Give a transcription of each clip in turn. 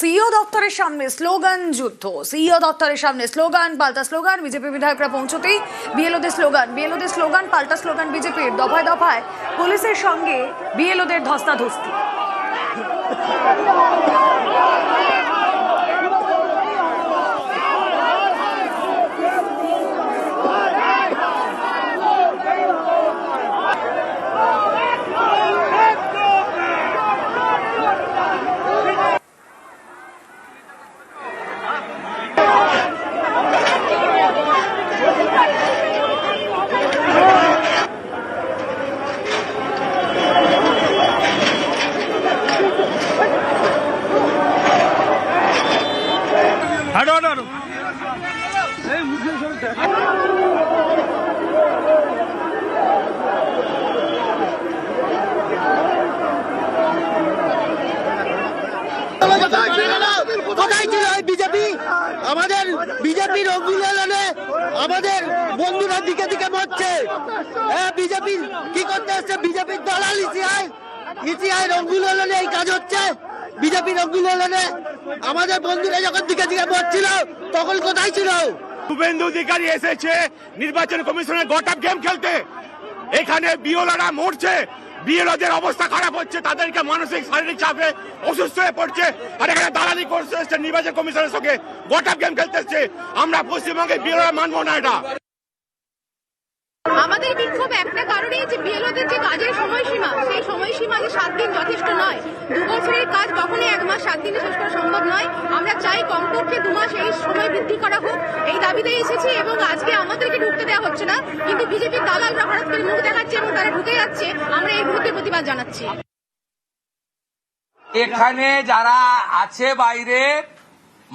CEO দপ্তরের সামনে slogan যুদ্ধ। সিইও দপ্তরের সামনে স্লোগান, পাল্টা স্লোগান, বিজেপি বিধায়করা পৌঁছতেই বিএলওদের স্লোগান। বিএলওদের স্লোগান, পাল্টা স্লোগান বিজেপির। দফায় দফায় পুলিশের সঙ্গে বিএলওদের ধস্তাধস্তি হাঁটো হাঁটো হাঁটো কোথায় ছিল না? কোথায় বিজেপি, আমাদের বিজেপির অভিযানে আমাদের বন্ধুরা দিকে দিকে মরছে হ্যাঁ বিজেপি কি করতে এসছে? বিজেপির দলাল ইসিআই ইসিআই এই কাজ হচ্ছে। বিজেপি রঙ্গুল আমাদের বন্ধুরা যখন দিকে দিকে মরছিল তখন কোথায় ছিল? শুভেন্দু অধিকারী এসেছে, নির্বাচন কমিশনের গোটা গেম খেলতে। এখানে বিওলারা মরছে। বিএলওদের অবস্থা খারাপ হচ্ছে, তাদেরকে মানসিক শারীরিক চাপে অসুস্থ হয়ে পড়ছে। আর এখানে দালালি করতে এসছে নির্বাচন কমিশনের সঙ্গে গোটা গেম খেলতে এসছে। আমরা পশ্চিমবঙ্গে বিএলওরা মানবো না এটা। আমাদের বিক্ষোভ একটা কারণেই যে বিএলওদের যে কাজের সময়সীমা, সেই সময়সীমা যে সাত দিন যথেষ্ট নয়। দু বছরের কাজ কখনই এক মাস সাত দিনে শেষ করা সম্ভব নয়। আমরা চাই কমপক্ষে দু মাস এই সময় বৃদ্ধি করা হোক। এই দাবিতে এসেছি এবং আজকে আমাদেরকে ঢুকতে দেওয়া হচ্ছে না। কিন্তু বিজেপির দালালরা হঠাৎ করে মুখ দেখাচ্ছে এবং তারা ঢুকে যাচ্ছে। আমরা এই মুহূর্তে প্রতিবাদ জানাচ্ছি। এখানে যারা আছে বাইরে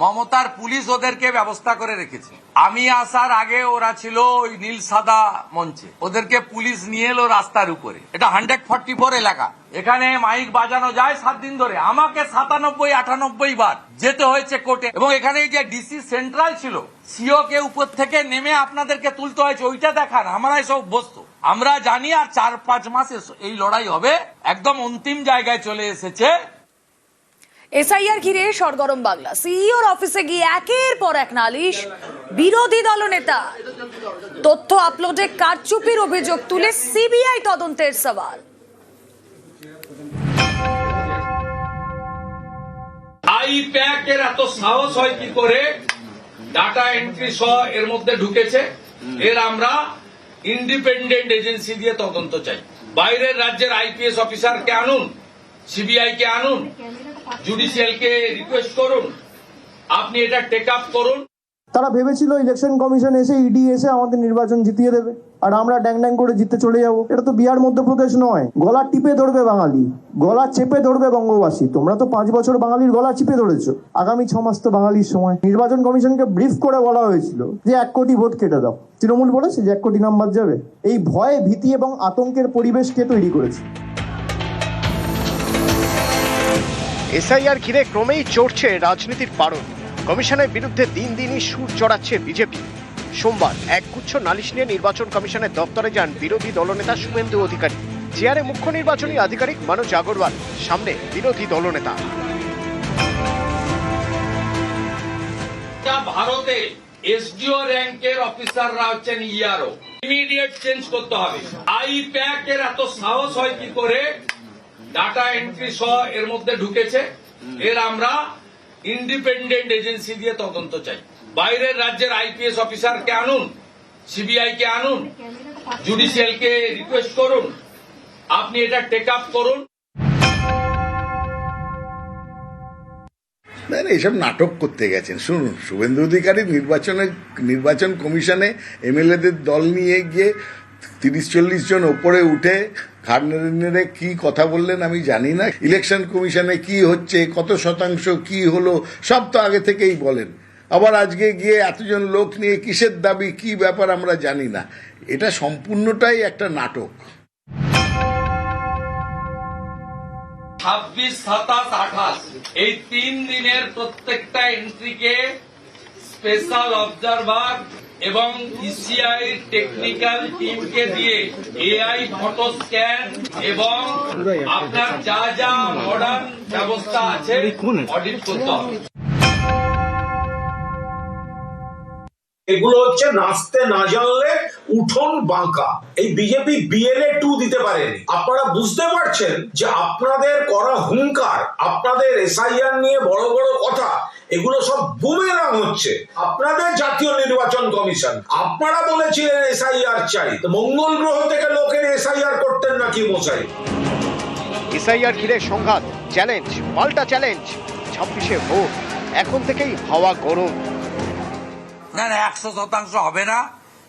মমতার পুলিশ ওদেরকে ব্যবস্থা করে রেখেছে। আমি আসার আগে ওরা ছিল ওই নীল সাদা মঞ্চে। ওদেরকে পুলিশ নিয়ে এলো রাস্তার উপরে। এটা হান্ড্রেড ফর্টি ফোর এলাকা। এখানে মাইক বাজানো যায় সাত দিন ধরে। আমাকে সাতানব্বই, আটানব্বই বার যেতে হয়েছে কোর্টে। এবং এখানে যে ডিসি সেন্ট্রাল ছিল সিও কে উপর থেকে নেমে আপনাদেরকে তুলতে হয়েছে। ওইটা দেখান, আমরাই সব বস্তু। আমরা জানি আর চার পাঁচ মাস এই লড়াই হবে। একদম অন্তিম জায়গায় চলে এসেছে এসআইআর ঘিরে সরগরম বাংলা। সিইওর অফিসে গিয়ে একের পর এক নালিশ, বিরোধী দলনেতা তথ্য আপলোডে কারচুপির অভিযোগ তুলে সিবিআই তদন্তের সওয়াল। আই প্যাকের এত সাহস হয় কি করে? ডাটা এন্ট্রি সহ এর মধ্যে ঢুকেছে। এর আমরা ইন্ডিপেন্ডেন্ট এজেন্সি দিয়ে তদন্ত চাই। বাইরের রাজ্যের আইপিএস অফিসারকে আনুন সিবিআই কে আনুন। জুডিশিয়ালকে রিকোয়েস্ট করুন। আপনি এটা টেক আপ করুন। তারা ভেবেছিল ইলেকশন কমিশন এসে ইডি এসে আমাদের নির্বাচন জিতিয়ে দেবে। আর আমরা ড্যাং ড্যাং করে জিততে চলে যাব। এটা তো বিহার, মধ্যপ্রদেশ নয়। গলা টিপে ধরবে বাঙালি। গলা চেপে ধরবে বঙ্গবাসী। তোমরা তো পাঁচ বছর বাঙালির গলা চিপে ধরেছো। আগামী ছ মাস তো বাঙালির সময়। নির্বাচন কমিশনকে ব্রিফ করে বলা হয়েছিল যে এক কোটি ভোট কেটে দাও। তৃণমূল বলেছে যে এক কোটি নাম্বার যাবে। এই ভয়ে ভীতি এবং আতঙ্কের পরিবেশ কে তৈরি করেছে? এসআইআর ঘিরে ক্রমেই চড়ছে রাজনীতির পারণ। কমিশনের বিরুদ্ধে দিন দিনই সুর চড়াচ্ছে বিজেপি। সোমবার একগুচ্ছ নালিশ নিয়ে নির্বাচন কমিশনের দপ্তরে যান বিরোধী দলনেতা শুভেন্দু অধিকারী। চেয়ারে মুখ্য নির্বাচনী আধিকারিক মনোজ আগরওয়াল। সামনে বিরোধী দলনেতা। ভারতে এসডিও র্যাঙ্কের অফিসাররা হচ্ছেন ইআরও ইমিডিয়েট চেঞ্জ করতে হবে। আই প্যাকের এত সাহস হয় কি করে? ডাটা এন্ট্রি সহ এর মধ্যে ঢুকেছে। এর আমরা ইন্ডিপেন্ডেন্ট এজেন্সি দিয়ে তদন্ত চাই। বাইরের রাজ্যের আইপিএস অফিসারকে আনুন সিবিআই কে আনুন জুডিশিয়ালকে রিকোয়েস্ট করুন, আপনি এটা টেক আপ করুন। না নাটক করতে গেছেন। শুনুন, শুভেন্দু অধিকারী নির্বাচনে, নির্বাচন কমিশনে এমএলএদের দল নিয়ে গিয়ে তিরিশ, চল্লিশ জন ওপরে উঠে নেড়ে কি কথা বললেন আমি জানি না। ইলেকশন কমিশনে কি হচ্ছে, কত শতাংশ কি হলো, সব তো আগে থেকেই বলেন। আবার আজকে গিয়ে এতজন লোক নিয়ে কিসের দাবি, কি ব্যাপার আমরা জানি না। এটা সম্পূর্ণটাই একটা নাটক। ছাব্বিশ, সাতাশ, আঠাশ, এই তিন দিনের প্রত্যেকটা এন্ট্রিকে স্পেশাল অবজারভার এবং ইসিআই টেকনিক্যাল টিমকে দিয়ে এআই ফটো স্ক্যান এবং আপনার যা যা মডার্ন ব্যবস্থা আছে অডিট করতে হবে। এগুলো হচ্ছে নাচতে না জানলে উঠোন বাঁকা। এই বিজেপি বিএলএ টু দিতে পারেনি। আপনারা বুঝতে পারছেন যে আপনাদের করা হুঙ্কার, আপনাদের এসআইআর নিয়ে বড় বড় কথা এগুলো সব বুমেরাং হচ্ছে। আপনাদের জাতীয় নির্বাচন কমিশন আপনারা বলেছিলেন এসআইআর চাই। তো মঙ্গল গ্রহ থেকে লোকের এসআইআর করতেন নাকি মশাই? এসআইআর ঘিরে সংঘাত চ্যালেঞ্জ পাল্টা চ্যালেঞ্জ ছাব্বিশে ভোট এখন থেকেই হাওয়া গরম। না না একশো শতাংশ হবে না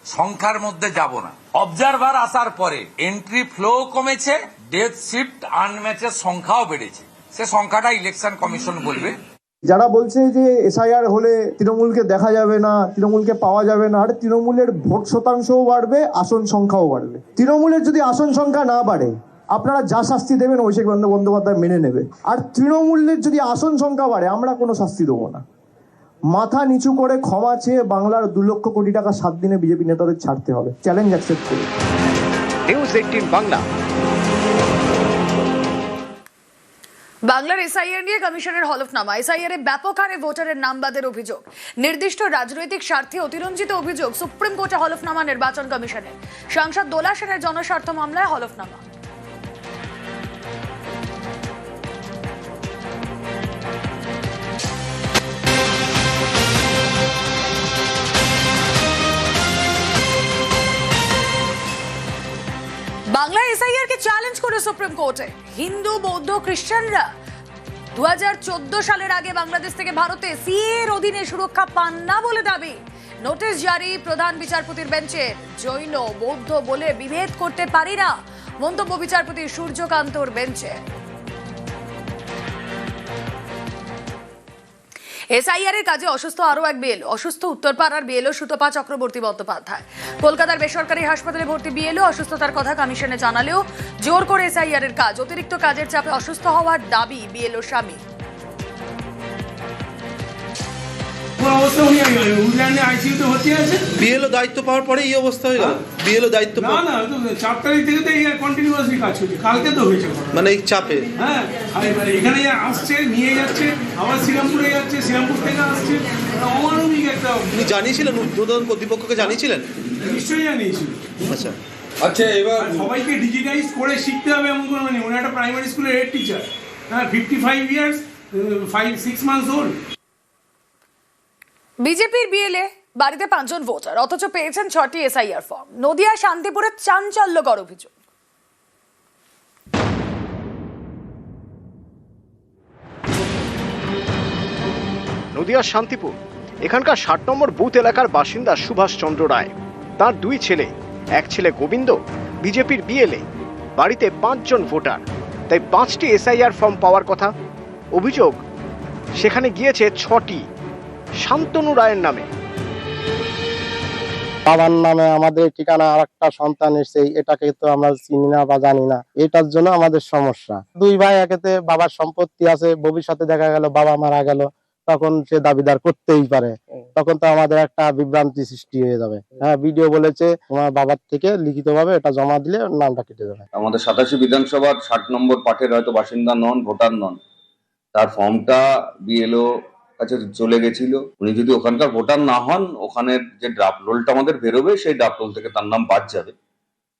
সংখ্যার মধ্যে যাব না। অবজারভার আসার পরে এন্ট্রি ফ্লো কমেছে ডেথ শিফট আনম্যাচের সংখ্যাও বেড়েছে। সে সংখ্যাটা ইলেকশন কমিশন বলবে। যারা বলছে যে এসআইআর হলে তৃণমূলকে দেখা যাবে না, তৃণমূলকে পাওয়া যাবে না, আর তৃণমূলের ভোট শতাংশও বাড়বে, আসন সংখ্যাও বাড়বে। তৃণমূলের যদি আসন সংখ্যা না বাড়ে, আপনারা যা শাস্তি দেবেন অভিষেক বন্দ্যোপাধ্যায় মেনে নেবে। আর তৃণমূলের যদি আসন সংখ্যা বাড়ে, আমরা কোনো শাস্তি দেবো না। মাথা নিচু করে ক্ষমা চেয়ে বাংলার দু লক্ষ কোটি টাকা সাত দিনে বিজেপি নেতাদের ছাড়তে হবে। চ্যালেঞ্জ অ্যাকসেপ্ট করি বাংলা বাংলার এসআইআর নিয়ে কমিশনের হলফনামা। এসআইআর এ ব্যাপক হারে ভোটারের নাম বাদের অভিযোগ। নির্দিষ্ট রাজনৈতিক স্বার্থে অতিরঞ্জিত অভিযোগ সুপ্রিম কোর্টে হলফনামা নির্বাচন কমিশনের। সাংসদ দোলা সেনের জনস্বার্থ মামলায় হলফনামা। সুপ্রিম কোর্টে। হিন্দু, বৌদ্ধ, খ্রিস্টানরা দু হাজার চোদ্দ সালের আগে বাংলাদেশ থেকে ভারতে সিএর এর অধীনে সুরক্ষা পান না বলে দাবি। নোটিশ জারি প্রধান বিচারপতির বেঞ্চে। জৈন, বৌদ্ধ বলে বিভেদ করতে পারি না, মন্তব্য বিচারপতি সূর্যকান্তর বেঞ্চে। এসআইআর এর কাজে অসুস্থ আরও এক বিএল অসুস্থ উত্তরপাড়ার বিএলও সুতপা চক্রবর্তী বন্দ্যোপাধ্যায়। কলকাতার বেসরকারি হাসপাতালে ভর্তি বিএলও, অসুস্থতার কথা কমিশনে জানালেও জোর করে এসআইআর এর কাজ। অতিরিক্ত কাজের চাপে অসুস্থ হওয়ার দাবি বিএলও স্বামী। অবস্থা উনি উইল্যান্ডে আইসিইউতে ভর্তি আছে। বিএলও দায়িত্ব পাওয়ার পরে এই অবস্থা হয়ে গেল? বিএলও দায়িত্ব না না চার তারিখ থেকে তো এই কন্টিনিউয়াসলি কাজ হচ্ছে কালকে তো হয়েছে। মানে এই চাপে? হ্যাঁ এখানে আসছে নিয়ে যাচ্ছে আবার শ্রীরামপুরে যাচ্ছে শ্রীরামপুর থেকে আসছে। অমানবিক একটা আপনি জানিয়েছিলেন উদ্বোধন কর্তৃপক্ষকে জানিয়েছিলেন? নিশ্চয়ই জানিয়েছিল। আচ্ছা। আচ্ছা এবার সবাইকে ডিজিটাইজ করে শিখতে হবে এমন কোনো মানে উনি একটা প্রাইমারি স্কুলের হেড টিচার হ্যাঁ fifty five years five six months old বিজেপির বিএলএ বাড়িতে পাঁচজন ভোটার, অথচ পেয়েছেন ছটি এসআইআর ফর্ম। নদিয়া, শান্তিপুরে চাঞ্চল্যকর অভিযোগ। নদিয়ার শান্তিপুর। এখানকার ষাট নম্বর বুথ এলাকার বাসিন্দা সুভাষ চন্দ্র রায়। তার দুই ছেলে, এক ছেলে গোবিন্দ, বিজেপির বিএলএ, বাড়িতে পাঁচজন ভোটার। তাই পাঁচটি এসআইআর ফর্ম পাওয়ার কথা অভিযোগ, সেখানে গিয়েছে ছটি। শান্তনু রায়ের নামে। বাবার নামে আমাদের ঠিকানা আর একটা সন্তান এসে এটাকে তো আমরা চিনি না বা জানি না। এটার জন্য আমাদের সমস্যা। দুই ভাই একেতে বাবার সম্পত্তি আছে ভবিষ্যতে দেখা গেল বাবা মারা গেল তখন সে দাবিদার করতেই পারে। তখন তো আমাদের একটা বিভ্রান্তি সৃষ্টি হয়ে যাবে। হ্যাঁ ভিডিও বলেছে তোমার বাবার থেকে লিখিত ভাবে এটা জমা দিলে নামটা কেটে যাবে। আমাদের সাতাশি বিধানসভার ষাট নম্বর পাঠের হয়তো বাসিন্দা নন ভোটার নন। তার ফর্মটা বিএলও কাছে চলে গেছিল। উনি যদি ওখানকার ভোটার না হন, ওখানের যে ড্রাফট রোলটা আমাদের বেরোবে, সেই ড্রাফট রোল থেকে তার নাম বাদ যাবে।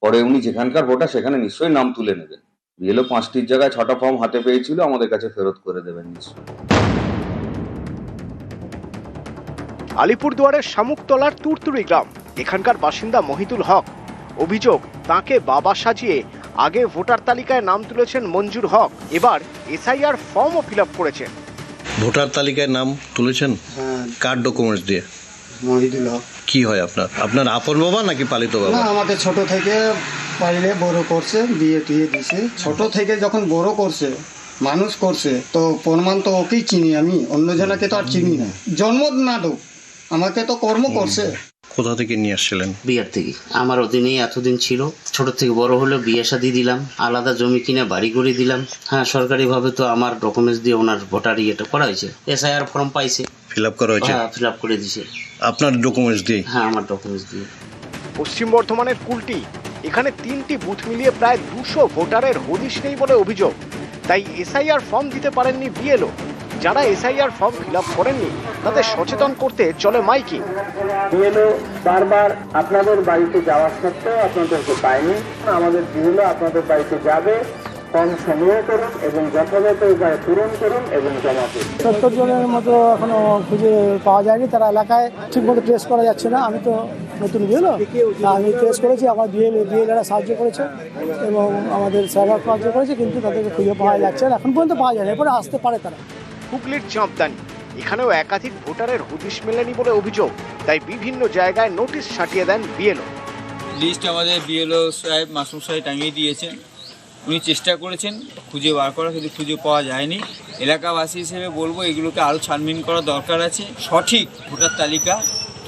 পরে উনি যেখানকার ভোটার, সেখানে নিশ্চয়ই নাম তুলে নেবেন। বিএলও পাঁচটির জায়গায়, ছটা ফর্ম হাতে পেয়েছিল, আমাদের কাছে ফেরত করে দেবেন নিশ্চয়ই। আলিপুরদুয়ারের শামুকতলার তুরতুরি গ্রাম, এখানকার বাসিন্দা মহিতুল হক। অভিযোগ, তাকে বাবা সাজিয়ে আগে ভোটার তালিকায় নাম তুলেছেন মঞ্জুর হক। এবার এসআইআর ফর্মও ফিল করেছেন। ভোটার তালিকায় নাম তুলেছেন? হ্যাঁ। কার ডকুমেন্টস দিয়ে? মহিদুল হক কি হয় আপনার? আপনার আপন বাবা নাকি পালিত বাবা? না আমাকে ছোট থেকে পাইলে বড় করছে বিয়ে টিয়ে দিছে। ছোট থেকে যখন বড় করছে মানুষ করছে তো প্রমাণ তো ওকেই চিনি আমি অন্য জনাকে তো আর চিনি না। জন্ম না দোক আমাকে তো কর্ম করছে। কোথা থেকে নিয়ে আসছিলেন? বিয়ার থেকে আমার অধীনে এতদিন ছিল। ছোট থেকে বড় হলো বিয়ে শাদি দিলাম আলাদা জমি কিনে বাড়ি করে দিলাম। হ্যাঁ সরকারিভাবে তো আমার ডকুমেন্টস দিয়ে ওনার ভোটার ইয়েটা করা হয়েছে। এসআইআর ফর্ম পাইছে। ফিল আপ করা হয়েছে? হ্যাঁ ফিল আপ করে দিছে। আপনার ডকুমেন্টস দিয়ে? হ্যাঁ আমার ডকুমেন্টস দিয়ে। পশ্চিম বর্ধমানের কুলটি এখানে তিনটি বুথ মিলিয়ে প্রায় দুশো ভোটারের হদিশ নেই বলে অভিযোগ। তাই এসআইআর ফর্ম দিতে পারেননি বিএলও যারা এসআইআর ফর্ম ফিল আপ করেননি তাদের সচেতন করতে চলে মাইকিং। বিএলও বারবার আপনাদের বাড়িতে যাওয়া সত্ত্বেও আপনাদেরকে পায়নি। আমাদের বিএলও আপনাদের বাড়িতে যাবে। কম সময়ে করুন এবং যথাযথ উপায়ে পূরণ করুন এবং জমা করুন সত্তর জনের মতো এখনও খুঁজে পাওয়া যায়নি। তারা এলাকায় ঠিক মতো ট্রেস করা যাচ্ছে না। আমি তো নতুন বিএলও আমি ট্রেস করেছি। আমার বিএল বিএলএরা সাহায্য করেছে এবং আমাদের স্যাররা সাহায্য করেছে কিন্তু তাদেরকে খুঁজে পাওয়া যাচ্ছে না। এখন পর্যন্ত পাওয়া যায় না এরপরে আসতে পারে তারা। হুগলির চাঁপদানি এখানেও একাধিক ভোটারের হদিশ মেলেনি বলে অভিযোগ। তাই বিভিন্ন জায়গায় নোটিশ সাটিয়ে দেন বিএলও। লিস্ট আমাদের বিএলও সাহেব মাসুম সাহেব টাঙিয়ে দিয়েছেন। উনি চেষ্টা করেছেন খুঁজে বার করা কিন্তু খুঁজে পাওয়া যায়নি। এলাকাবাসী হিসেবে বলব এগুলোকে আরও ছানবিন করা দরকার আছে। সঠিক ভোটার তালিকা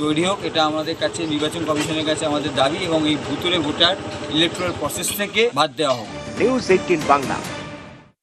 তৈরি হোক এটা আমাদের কাছে নির্বাচন কমিশনের কাছে আমাদের দাবি এবং এই ভুতুরে ভোটার ইলেকট্রাল প্রসেস থেকে বাদ দেওয়া হোক। News Eighteen Bangla.